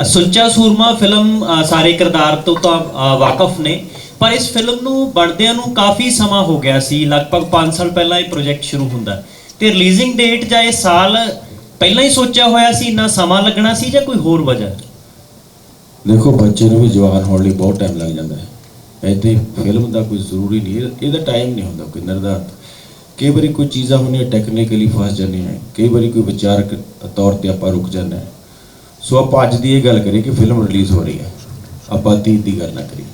ਅ, Sucha Soorma film ਸਾਰੇ ਕਿਰਦਾਰ ਤੋਂ ਤਾਂ ਵਾਕਫ ਨੇ। ਪਰ ਇਸ ਫਿਲਮ ਨੂੰ ਬਣਦਿਆਂ ਨੂੰ ਕਾਫੀ ਸਮਾਂ ਹੋ ਗਿਆ ਸੀ। ਲਗਭਗ 5 ਸਾਲ ਪਹਿਲਾਂ ਇਹ ਪ੍ਰੋਜੈਕਟ ਸ਼ੁਰੂ ਹੁੰਦਾ। ਤੇ ਰਿਲੀਜ਼ਿੰਗ ਡੇਟ ਜਾਂ ਇਹ ਸਾਲ ਪਹਿਲਾਂ ਹੀ ਸੋਚਿਆ ਹੋਇਆ ਸੀ ਇੰਨਾ ਸਮਾਂ ਲੱਗਣਾ ਸੀ ਜਾਂ ਕੋਈ ਹੋਰ ਵਜ੍ਹਾ? ਦੇਖੋ ਬੱਚੇ ਨੂੰ ਵੀ ਜਵਾਨ ਹੋਣ ਲਈ ਬਹੁਤ ਟਾਈਮ ਲੱਗ ਜਾਂਦਾ ਹੈ। ਐਤੇ ਫਿਲਮ ਦਾ ਕੋਈ ਜ਼ਰੂਰੀ ਨਹੀਂ ਇਹਦਾ ਟਾਈਮ ਨਹੀਂ ਹੁੰਦਾ ਕੋਈ ਨਿਰਧਾਰਤ। ਕਈ ਵਾਰੀ ਕੋਈ ਚੀਜ਼ਾਂ ਹੁੰਦੀਆਂ ਟੈਕਨੀਕਲੀ ਫਸ ਜਾਂਦੀਆਂ ਕਈ ਵਾਰੀ ਕੋਈ ਵਿਚਾਰਕ ਤੌਰ ਤੇ ਆਪਾਂ ਰੁਕ ਜਾਂਦੇ ਹਾਂ। ਸੋ ਆਪਾਂ ਅੱਜ ਦੀ ਇਹ ਗੱਲ ਕਰੀਏ ਕਿ ਫਿਲਮ ਰਿਲੀਜ਼ ਹੋ ਰਹੀ ਹੈ। ਆਪਾਂ ਅਤੀਤ ਦੀ ਗੱਲ ਨਾ ਕਰੀਏ।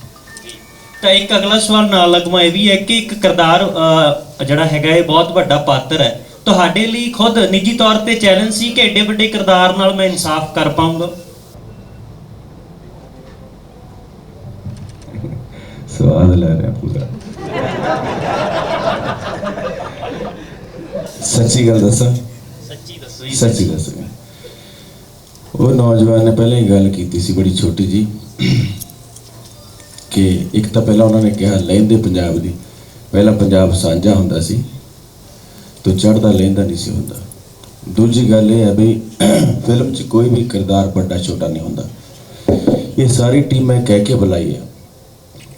ਤਾਂ ਇੱਕ ਅਗਲਾ ਸਵਾਲ ਨਾਲ ਲੱਗਵਾ ਇਹ ਵੀ ਹੈ ਕਿ ਇੱਕ ਕਿਰਦਾਰ ਜਿਹੜਾ ਹੈਗਾ ਇਹ ਬਹੁਤ ਵੱਡਾ ਪਾਤਰ ਹੈ। ਤੁਹਾਡੇ ਲਈ ਖੁਦ ਨਿੱਜੀ ਤੌਰ ਤੇ ਚੈਲੰਜ ਸੀ ਕਿ ਐਡੇ ਵੱਡੇ ਕਿਰਦਾਰ ਨਾਲ ਮੈਂ ਇਨਸਾਫ ਕਰ ਪਾਉਂਗਾ ਸਵਾਦ ਲੈ ਰਿਹਾ ਪੂਰਾ। ਸੱਚੀ ਗੱਲ ਦੱਸਾਂ? ਸੱਚੀ ਦੱਸੋ ਸੱਚੀ। ਦੱਸਾਂ। ਉਹ ਨੌਜਵਾਨ ਨੇ ਪਹਿਲਾਂ ਹੀ ਗੱਲ ਕੀਤੀ ਸੀ ਬੜੀ ਛੋਟੀ ਜੀ ਕਿ ਇੱਕ ਤਾਂ ਪਹਿਲਾਂ ਉਹਨਾਂ ਨੇ ਕਿਹਾ ਲਹਿੰਦੇ ਪੰਜਾਬ ਦੀ। ਪਹਿਲਾਂ ਪੰਜਾਬ ਸਾਂਝਾ ਹੁੰਦਾ ਸੀ, ਤੋਂ ਚੜਦਾ ਲਹਿੰਦਾ ਨਹੀਂ ਸੀ ਹੁੰਦਾ। ਦੂਜੀ ਗੱਲ ਇਹ ਹੈ ਵੀ ਫਿਲਮ 'ਚ ਕੋਈ ਵੀ ਕਿਰਦਾਰ ਵੱਡਾ ਛੋਟਾ ਨਹੀਂ ਹੁੰਦਾ। ਇਹ ਸਾਰੀ ਟੀਮ ਮੈਂ ਕਹਿ ਕੇ ਬੁਲਾਈ ਹੈ,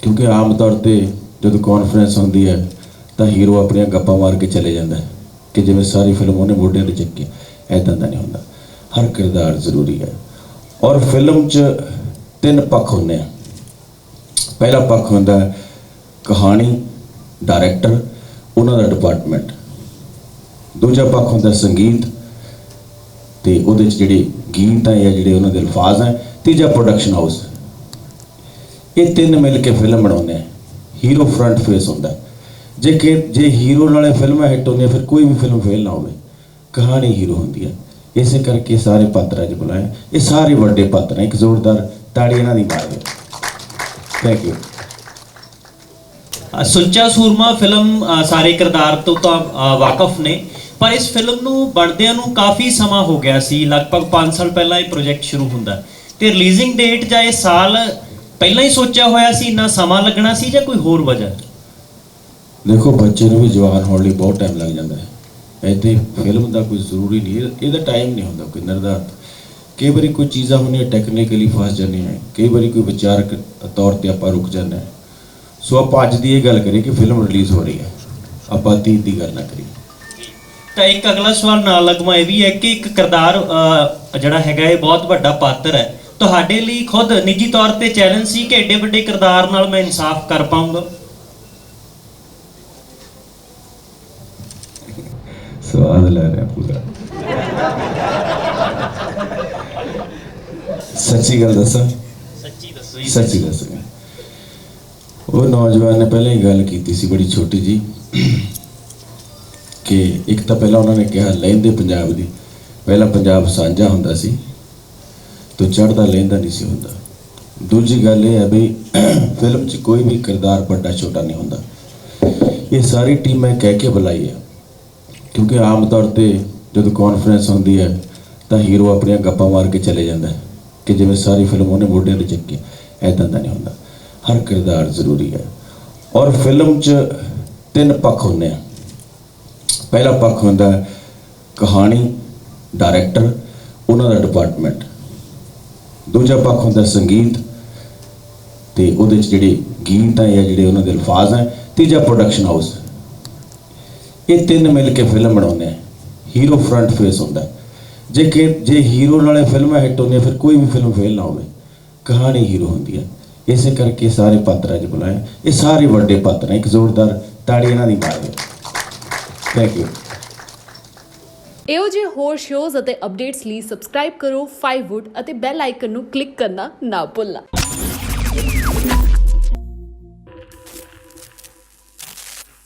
ਕਿਉਂਕਿ ਆਮ ਤੌਰ ਤੇ ਜਦੋਂ ਕਾਨਫਰੰਸ ਹੁੰਦੀ ਹੈ, ਤਾਂ ਹੀਰੋ ਆਪਣੀਆਂ ਗੱਪਾਂ ਮਾਰ ਕੇ ਚਲੇ ਜਾਂਦਾ ਕਿ ਜਿਵੇਂ ਸਾਰੀ ਫਿਲਮ ਉਹਨੇ ਮੋਢਿਆਂ ਤੇ ਚੱਕੀ ਐਦਾਂ ਦਾ ਨਹੀਂ ਹੁੰਦਾ। ਹਰ ਕਿਰਦਾਰ ਜ਼ਰੂਰੀ ਹੈ। ਔਰ ਫਿਲਮ 'ਚ ਤਿੰਨ ਪੱਖ ਹੁੰਦੇ ਆ। ਪਹਿਲਾ ਪੱਖ ਹੁੰਦਾ ਕਹਾਣੀ ਡਾਇਰੈਕਟਰ ਉਹਨਾਂ ਦਾ ਡਿਪਾਰਟਮੈਂਟ ਦੂਜਾ ਪੱਖ ਹੁੰਦਾ ਸੰਗੀਤ ਤੇ ਉਹਦੇ 'ਚ ਜਿਹੜੇ ਗੀਤ ਹੈ ਜਾਂ ਜਿਹੜੇ ਉਹਨਾਂ ਦੇ ਅਲਫਾਜ਼ ਹੈ। ਤੀਜਾ ਪ੍ਰੋਡਕਸ਼ਨ ਹਾਊਸ ਇਹ ਤਿੰਨ ਮਿਲ ਕੇ ਫਿਲਮ ਬਣਾਉਂਦੇ ਆ। ਹੀਰੋ ਫਰੰਟ ਫੇਸ ਹੁੰਦਾ ਜੇ ਕਿ ਜੇ ਹੀਰੋ ਨਾਲੇ ਫਿਲਮਾਂ ਹਿੱਟ ਹੁੰਦੀਆਂ ਫਿਰ ਕੋਈ ਵੀ ਫਿਲਮ ਫੇਲ ਨਾ ਹੋਵੇ। ਕਹਾਣੀ ਹੀਰੋ ਹੁੰਦੀ ਹੈ। ਇਸੇ ਕਰਕੇ ਸਾਰੇ ਪਾਤਰਾਂ 'ਚ ਬੁਲਾਏ। ਇਹ ਸਾਰੇ ਵੱਡੇ ਪਾਤਰ ਇੱਕ ਜ਼ੋਰਦਾਰ ਤਾੜੀ ਇਹਨਾਂ ਦੀ ਮਾਰ ਦਿਓ thank you Sucha Soorma film ਸਾਰੇ ਕਿਰਦਾਰ ਤੋਂ ਤਾਂ ਵਾਕਫ ਨੇ। ਪਰ ਇਸ ਫਿਲਮ ਨੂੰ ਬਣਦਿਆਂ ਨੂੰ ਕਾਫੀ ਸਮਾਂ ਹੋ ਗਿਆ ਸੀ। ਲਗਭਗ 5 ਸਾਲ ਪਹਿਲਾਂ ਇਹ ਪ੍ਰੋਜੈਕਟ ਸ਼ੁਰੂ ਹੁੰਦਾ। ਤੇ ਰਿਲੀਜ਼ਿੰਗ ਡੇਟ ਜਾਂ ਇਹ ਸਾਲ ਪਹਿਲਾਂ ਹੀ ਸੋਚਿਆ ਹੋਇਆ ਸੀ, ਇੰਨਾ ਸਮਾਂ ਲੱਗਣਾ ਸੀ ਜਾਂ ਕੋਈ ਹੋਰ ਵਜ੍ਹਾ? ਦੇਖੋ, ਬੱਚੇ ਨੂੰ ਵੀ ਜਵਾਨ ਹੋਣ ਲਈ ਬਹੁਤ ਟਾਈਮ ਲੱਗ ਜਾਂਦਾ ਹੈ। ਐਤੇ ਫਿਲਮ ਦਾ ਕੋਈ ਜ਼ਰੂਰੀ ਨਹੀਂ, ਇਹਦਾ ਟਾਈਮ ਨਹੀਂ ਹੁੰਦਾ ਕੋਈ, ਨਿਰਧਾਰਤ। ਕਈ ਵਾਰੀ ਕੋਈ ਚੀਜ਼ਾਂ ਹੁੰਦੀਆਂ ਟੈਕਨੀਕਲੀ ਫਸ ਜਾਂਦੀਆਂ ਕਈ ਵਾਰੀ ਕੋਈ ਵਿਚਾਰਕ ਤੌਰ ਤੇ ਆਪਾਂ ਰੁਕ ਜਾਂਦੇ ਹਾਂ। ਸੋ ਆਪਾਂ ਅੱਜ ਦੀ ਇਹ ਗੱਲ ਕਰੀਏ ਕਿ ਫਿਲਮ ਰਿਲੀਜ਼ ਹੋ ਰਹੀ ਹੈ। ਆਪਾਂ ਅਤੀਤ ਦੀ ਗੱਲ ਨਾ ਕਰੀਏ। ਤਾਂ ਇੱਕ ਅਗਲਾ ਸਵਾਲ ਨਾਲ ਲੱਗਵਾ ਇਹ ਵੀ ਹੈ ਕਿ ਇੱਕ ਕਿਰਦਾਰ ਜਿਹੜਾ ਹੈਗਾ ਇਹ ਬਹੁਤ ਵੱਡਾ ਪਾਤਰ ਹੈ। ਤੁਹਾਡੇ ਲਈ ਖੁਦ ਨਿੱਜੀ ਤੌਰ ਤੇ ਚੈਲੰਜ ਸੀ ਕਿ ਐਡੇ ਵੱਡੇ ਕਿਰਦਾਰ ਨਾਲ ਮੈਂ ਇਨਸਾਫ ਕਰ ਪਾਉਂਗਾ ਸਵਾਦ ਲੈ ਰਿਹਾ ਪੂਰਾ ਸੱਚੀ ਗੱਲ ਦੱਸਾਂ ਸੱਚੀ ਦੱਸੋ ਸੱਚੀ ਦੱਸਾਂ ਉਹ ਨੌਜਵਾਨ ਨੇ ਪਹਿਲਾਂ ਹੀ ਗੱਲ ਕੀਤੀ ਸੀ ਬੜੀ ਛੋਟੀ ਜੀ ਕਿ ਇੱਕ ਤਾਂ ਪਹਿਲਾਂ ਉਹਨਾਂ ਨੇ ਕਿਹਾ ਲਹਿੰਦੇ ਪੰਜਾਬ ਦੀ। ਪਹਿਲਾਂ ਪੰਜਾਬ ਸਾਂਝਾ ਹੁੰਦਾ ਸੀ ਤੋਂ ਚੜਦਾ ਲਹਿੰਦਾ ਨਹੀਂ ਸੀ ਹੁੰਦਾ। ਦੂਜੀ ਗੱਲ ਇਹ ਹੈ ਵੀ ਫਿਲਮ 'ਚ ਕੋਈ ਵੀ ਕਿਰਦਾਰ ਵੱਡਾ ਛੋਟਾ ਨਹੀਂ ਹੁੰਦਾ। ਇਹ ਸਾਰੀ ਟੀਮ ਮੈਂ ਕਹਿ ਕੇ ਬੁਲਾਈ ਹੈ ਕਿਉਂਕਿ ਆਮ ਤੌਰ ਤੇ ਜਦੋਂ ਕਾਨਫਰੰਸ ਹੁੰਦੀ ਹੈ, ਤਾਂ ਹੀਰੋ ਆਪਣੀਆਂ ਗੱਪਾਂ ਮਾਰ ਕੇ ਚਲੇ ਜਾਂਦਾ ਹੈ ਕਿ ਜਿਵੇਂ ਸਾਰੀ ਫਿਲਮ ਉਹਨੇ ਮੋਢਿਆਂ ਤੇ ਚੱਕੀ ਐਦਾਂ ਦਾ ਨਹੀਂ ਹੁੰਦਾ। ਹਰ ਕਿਰਦਾਰ ਜ਼ਰੂਰੀ ਹੈ। ਔਰ ਫਿਲਮ 'ਚ ਤਿੰਨ ਪੱਖ ਹੁੰਦੇ ਆ। ਪਹਿਲਾ ਪੱਖ ਹੁੰਦਾ ਕਹਾਣੀ ਡਾਇਰੈਕਟਰ ਉਹਨਾਂ ਦਾ ਡਿਪਾਰਟਮੈਂਟ ਦੂਜਾ ਪੱਖ ਹੁੰਦਾ ਸੰਗੀਤ ਤੇ ਉਹਦੇ 'ਚ ਜਿਹੜੇ ਗੀਤ ਹੈ ਜਾਂ ਜਿਹੜੇ ਉਹਨਾਂ ਦੇ ਅਲਫਾਜ਼ ਹੈ, ਤੀਜਾ ਪ੍ਰੋਡਕਸ਼ਨ ਹਾਊਸ ਇਹ ਤਿੰਨ ਮਿਲ ਕੇ ਫਿਲਮ ਬਣਾਉਂਦੇ ਆ। ਹੀਰੋ ਫਰੰਟ ਫੇਸ ਹੁੰਦਾ ਜੇ ਕਿ ਜੇ ਹੀਰੋ ਨਾਲੇ ਫਿਲਮਾਂ ਹਿੱਟ ਹੁੰਦੀਆਂ ਫਿਰ ਕੋਈ ਵੀ ਫਿਲਮ ਫੇਲ ਨਾ ਹੋਵੇ। ਕਹਾਣੀ ਹੀਰੋ ਹੁੰਦੀ ਹੈ। ਇਸੇ ਕਰਕੇ ਸਾਰੇ ਪਾਤਰਾਂ 'ਚ ਬੁਲਾਇਆ ਇਹ ਸਾਰੇ ਵੱਡੇ ਪਾਤਰ ਹੈ ਇੱਕ ਜ਼ੋਰਦਾਰ ਤਾੜੀ ਇਹਨਾਂ ਦੀ ਮਾਰ ਥੈਂਕ ਯੂ ਇਹੋ ਜਿਹੇ ਹੋਰ ਸ਼ੋਜ਼ ਅਤੇ ਅਪਡੇਟਸ ਲਈ ਸਬਸਕ੍ਰਾਈਬ ਕਰੋ 5wood ਅਤੇ ਬੈਲ ਆਈਕਨ ਨੂੰ ਕਲਿੱਕ ਕਰਨਾ ਨਾ ਭੁੱਲਣਾ।